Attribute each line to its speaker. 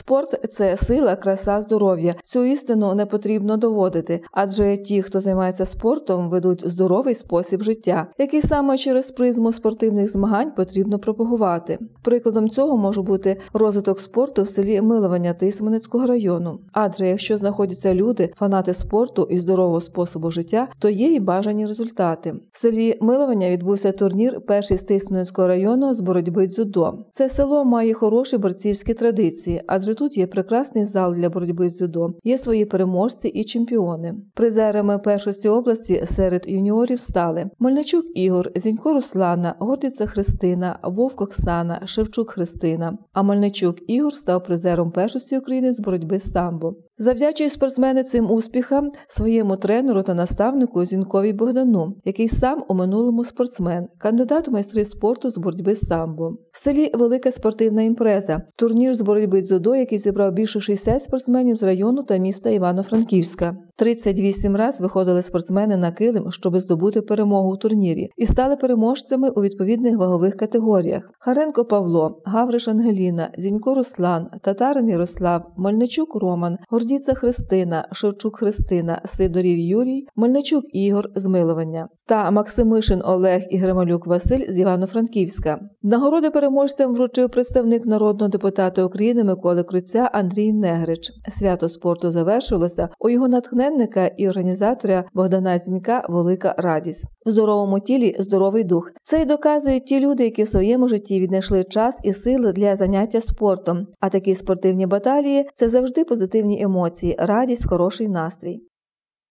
Speaker 1: Спорт це сила, краса, здоров'я. Цю істину не потрібно доводити, адже ті, хто займається спортом, ведуть здоровий спосіб життя, який саме через призму спортивних змагань потрібно пропагувати. Прикладом цього може бути розвиток спорту в селі Миловання Тисменецького району. Адже якщо знаходяться люди, фанати спорту і здорового способу життя, то є і бажані результати. В селі Миловання відбувся турнір перший з Тисменецького району з боротьби дзюдо. Це село має хороші борцівські традиції, адже тут є прекрасний зал для боротьби з дзюдо, є свої переможці і чемпіони. Призерами першості області серед юніорів стали Мельничук Ігор, Зінько Руслана, Гордиця Христина, Вовк Оксана, Шевчук Христина. А Мельничук Ігор став призером першості України з боротьби з самбо. Завдячує спортсмени цим успіхам своєму тренеру та наставнику Зінкові Богдану, який сам у минулому спортсмен, кандидат у майстри спорту з боротьби з самбо. В селі велика спортивна імпреза, турнір з боротьби дзюдо, який зібрав більше 60 спортсменів з району та міста Івано-Франківська. 38 раз виходили спортсмени на килим, щоб здобути перемогу у турнірі, і стали переможцями у відповідних вагових категоріях: Харенко Павло, Гавриш Ангеліна, Зінько Руслан, Татарин Ярослав, Мельничук Роман, Гордіца Христина, Шевчук Христина, Сидорів Юрій, Мельничук Ігор з Миловання та Максимишин Олег і Грималюк Василь з Івано-Франківська. Нагороди переможцям вручив представник народного депутата України Миколи Круця Андрій Негрич. Свято спорту завершилося у його натхненника і організатора Богдана Зінька велика радість. В здоровому тілі здоровий дух. Це й доказують ті люди, які в своєму житті віднайшли час і сили для заняття спортом. А такі спортивні баталії це завжди позитивні емоції, радість, хороший настрій.